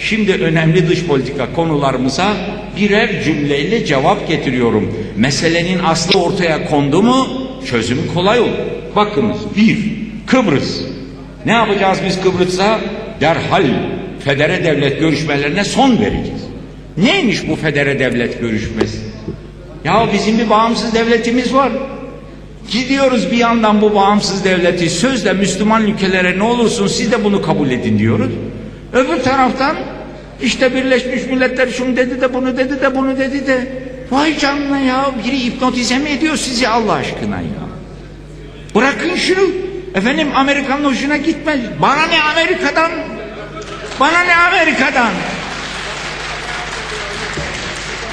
Şimdi önemli dış politika konularımıza birer cümleyle cevap getiriyorum. Meselenin aslı ortaya kondu mu çözüm kolay olur. Bakınız bir, Kıbrıs. Ne yapacağız biz Kıbrıs'a? Derhal federe devlet görüşmelerine son vereceğiz. Neymiş bu federe devlet görüşmesi? Ya bizim bir bağımsız devletimiz var. Gidiyoruz bir yandan bu bağımsız devleti sözle Müslüman ülkelere ne olursun siz de bunu kabul edin diyoruz. Öbür taraftan işte Birleşmiş Milletler şunu dedi de bunu dedi de bunu dedi de vay canına ya biri hipnotize mi ediyor sizi Allah aşkına ya. Bırakın şunu. Efendim Amerika'nın hoşuna gitmez. Bana ne Amerika'dan? Bana ne Amerika'dan?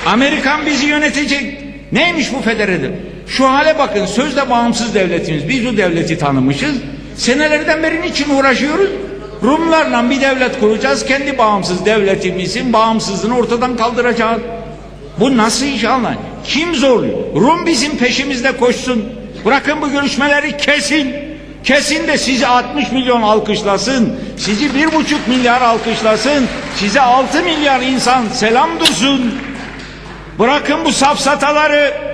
Amerikan bizi yönetecek. Neymiş bu federede? Şu hale bakın sözde bağımsız devletimiz. Biz bu devleti tanımışız. Senelerden beri niçin uğraşıyoruz? Rumlarla bir devlet kuracağız. Kendi bağımsız devletimizin bağımsızlığını ortadan kaldıracağız. Bu nasıl iş Allah? Kim zorluyor? Rum bizim peşimizde koşsun. Bırakın bu görüşmeleri kesin. Kesin de sizi 60 milyon alkışlasın. Sizi bir buçuk milyar alkışlasın. Size 6 milyar insan selam dursun. Bırakın bu safsataları.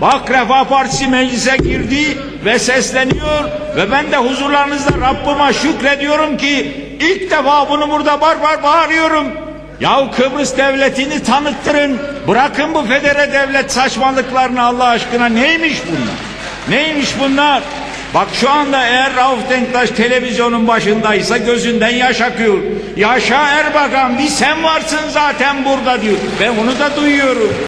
Bak Refah Partisi meclise girdi ve sesleniyor ve ben de huzurlarınızda Rabbime şükrediyorum ki ilk defa bunu burada bar bar bağırıyorum. Yahu Kıbrıs devletini tanıttırın. Bırakın bu federe devlet saçmalıklarını Allah aşkına neymiş bunlar? Neymiş bunlar? Bak şu anda eğer Rauf Denktaş televizyonun başındaysa gözünden yaş akıyor. Yaşa Erbakan bir sen varsın zaten burada diyor. Ben onu da duyuyorum.